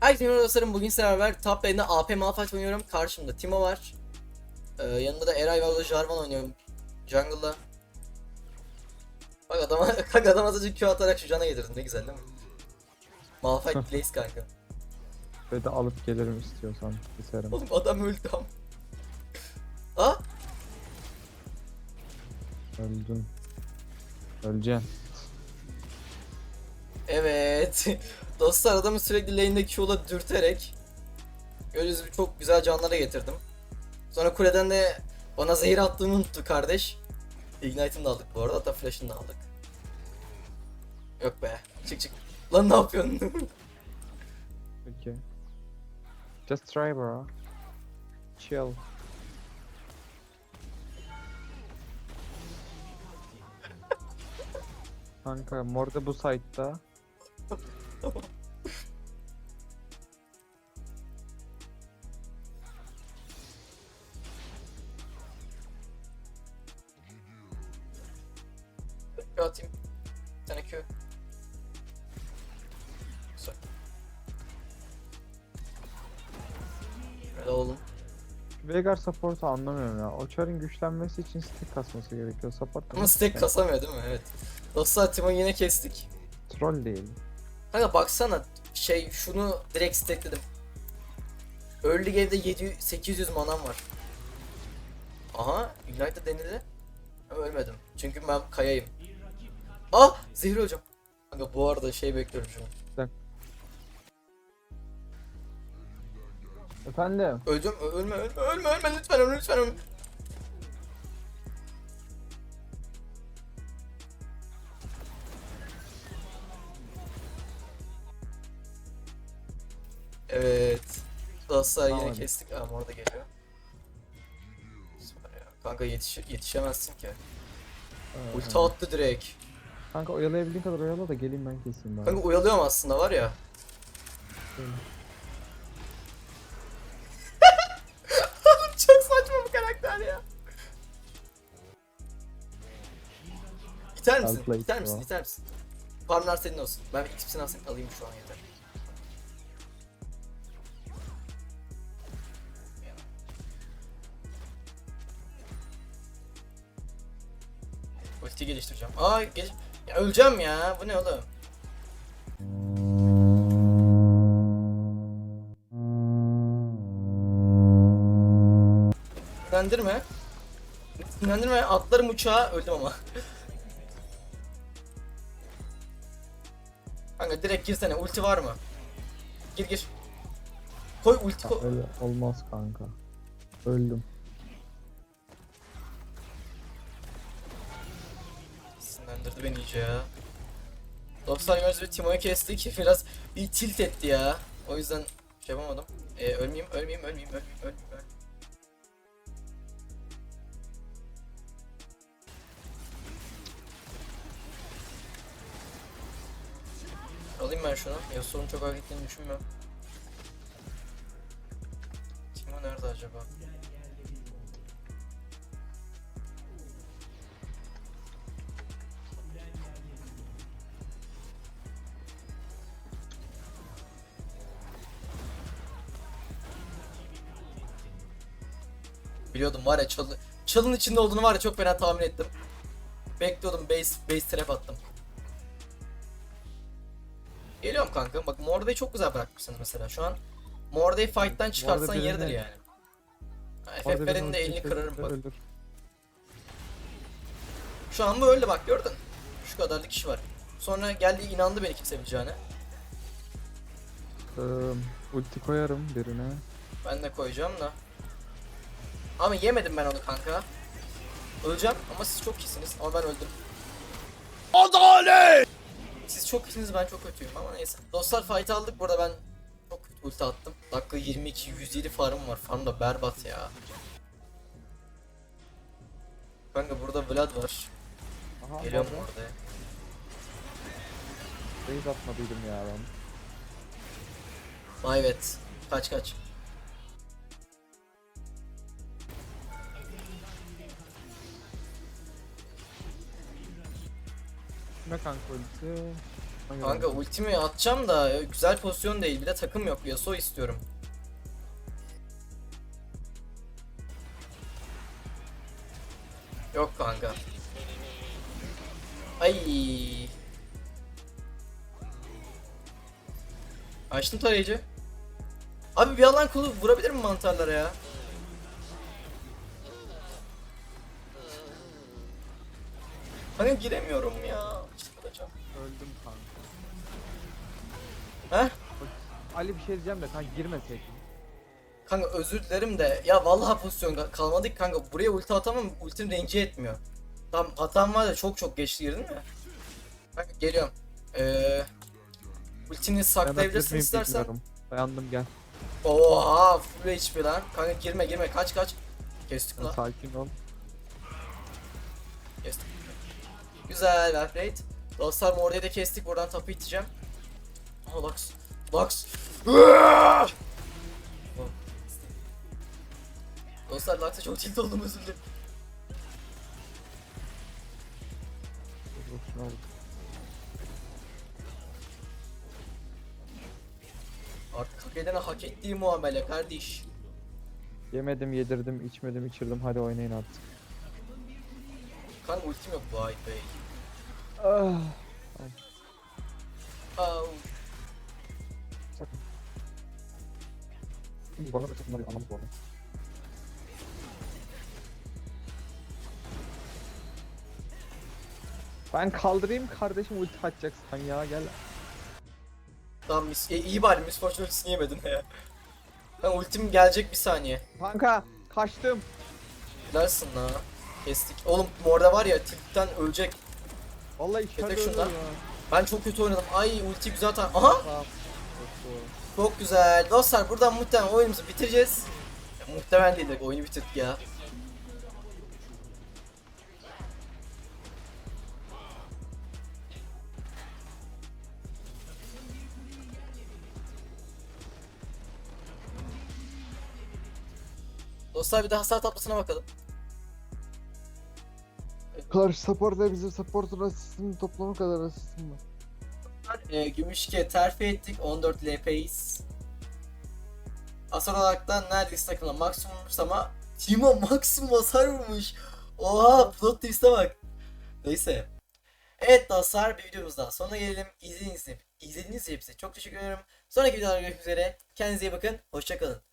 Herkese merhaba dostlarım. Bugün sizlerle beraber top lane'de AP Malphite oynuyorum. Karşımda Timo var. Ee, yanında da Eray var. Jarvan oynuyorum. Jungle'da. Bak adama, bak adam azıcık Q atarak şu cana getirdim. Ne güzel değil mi? Malphite plays kanka. Ve de alıp gelirim istiyorsan keserim. Oğlum adam öldü tam. Aa! Öldün. Öleceksin. Evet. Dostlar adamı sürekli lane'de Q'la dürterek gördüğünüz gibi çok güzel canlara getirdim. Sonra kuleden de bana zehir attığını unuttu kardeş. Ignite'ını da aldık bu arada hatta flash'ını da aldık. Yok be. Çık çık. Lan ne yapıyorsun? Peki. Just try bro. Chill. Kanka mor da bu site'da. Q atayım. Bir tane Q. Güzel. Şöyle oğlum. Veigar support'u anlamıyorum ya. O çarın güçlenmesi için stick kasması gerekiyor. Support Ama stack kasamıyor değil mi? Evet. Dostlar Timo yine kestik. Troll değil. Kanka baksana şey şunu direkt stackledim. Early game'de 700 800 manam var. Aha Ignite'da denildi. Ama ölmedim. Çünkü ben kayayım. Ah zehir hocam. Kanka bu arada şey bekliyorum şu an. Efendim? Öleceğim ö- ölme ölme ölme ölme lütfen ölme lütfen ölme. Evet. Dostlar yine Tamam. kestik. Aa orada geliyor. Süper ya. Kanka yetiş yetişemezsin ki. Ee, Ulti attı direkt. Kanka oyalayabildiğin kadar oyala da geleyim ben keseyim bari. Kanka uyalıyorum aslında var ya. Oğlum çok saçma bu karakter ya. İter misin? İter misin? İter misin? Farmlar senin olsun. Ben ikisini alsın alayım şu an yeter. Ulti geliştireceğim. Aa gel ya öleceğim ya. Bu ne oğlum? Sinirlendirme. Sinirlendirme. Atlarım uçağa. Öldüm ama. Kanka direkt girsene. Ulti var mı? Gir gir. Koy ulti koy. Öyle olmaz kanka. Öldüm. Sinirlendirdi beni iyice ya. 90 gördüğünüz gibi Timo'yu kestik. Biraz bir tilt etti ya. O yüzden şey yapamadım. Ee, ölmeyeyim, ölmeyeyim, ölmeyeyim, ölmeyeyim, ölmeyeyim. ölmeyeyim. Alayım ben şunu. Yasuo'nun çok hak ettiğini düşünmüyorum. Timo nerede acaba? Biliyordum var ya çalı, çalın içinde olduğunu var ya çok fena tahmin ettim. Bekliyordum base, base trap attım. Geliyorum kanka. Bak Morda'yı çok güzel bırakmışsın mesela. Şu an Morda'yı fight'tan çıkarsan yeridir yani. FF'lerin de elini kırarım bak. Şu an bu öldü bak gördün. Şu kadarlık kişi var. Sonra geldi inandı beni kesebileceğine. Ee, ulti koyarım birine. Ben de koyacağım da. Ama yemedim ben onu kanka. Öleceğim ama siz çok iyisiniz ama ben öldüm. Adalet! Siz çok iyisiniz ben çok kötüyüm ama neyse. Dostlar fight aldık burada ben çok kötü ulti attım. Dakika 22 107 farm var. Farm da berbat ya. Kanka burada Vlad var. Aha, Geliyorum orada. orada. Base atmadıydım ya ben. Vay evet. Kaç kaç. Ne kanka ulti? Kanka ultimi atacağım da güzel pozisyon değil. Bir de takım yok. Yasuo istiyorum. Yok kanka. Ay. Açtım tarayıcı. Abi bir alan kulu vurabilir mi mantarlara ya? Kanka giremiyorum ya. Çıldıracağım. Öldüm kanka. Heh? Ali bir şey diyeceğim de kanka girmeseydin. Kanka özür dilerim de ya vallahi pozisyon kal- kalmadık kanka buraya ulti atamam ultim range etmiyor. Tam hatam var da çok çok geç girdin mi? Kanka geliyorum. Ee, ultini saklayabilirsin istersen. bilmiyorum. Dayandım gel. Oha full HP lan. Kanka girme girme kaç kaç. Kestik lan. sakin ol. Kestik. Güzel left rate. Dostlar Morde'yi de kestik buradan tapu iteceğim. Aha Lux. Lux. Dostlar Lux'a çok tilt oldum özür dilerim. Artık hak edene hak ettiği muamele kardeş. Yemedim, yedirdim, içmedim, içirdim. Hadi oynayın artık. Kanka ultim yok bu ay bey. Ah. Au. Bana da bunları anlamak bu arada. Ben kaldırayım kardeşim ulti atacaksan ya gel. Tamam mis e, iyi bari Miss Fortune ultisini yemedin ya. Ben ultim gelecek bir saniye. Kanka kaçtım. Dersin la. Kestik. Oğlum orada var ya tiltten ölecek. Vallahi Yetek şundan. öldüm ya. Ben çok kötü oynadım. Ay ulti güzel tar. Aha! Tamam. Çok doğru. Çok güzel. Dostlar buradan muhtemelen oyunumuzu bitireceğiz. Ya, muhtemelen değil de oyunu bitirdik ya. Dostlar bir de hasar tablosuna bakalım. Karşı supportla bizim supportun asistinin toplamı kadar asistim var. E, Gümüşke terfi ettik 14 LP'yiz. Hasar olarak da neredeyse takımda maksimum ama Timo maksimum hasar vurmuş. Oha plot twist'e bak. Neyse. Evet dostlar bir videomuz daha sonuna gelelim. İzlediğiniz izlediğiniz için hepsi çok teşekkür ederim. Sonraki videolarda görüşmek üzere. Kendinize iyi bakın. Hoşçakalın.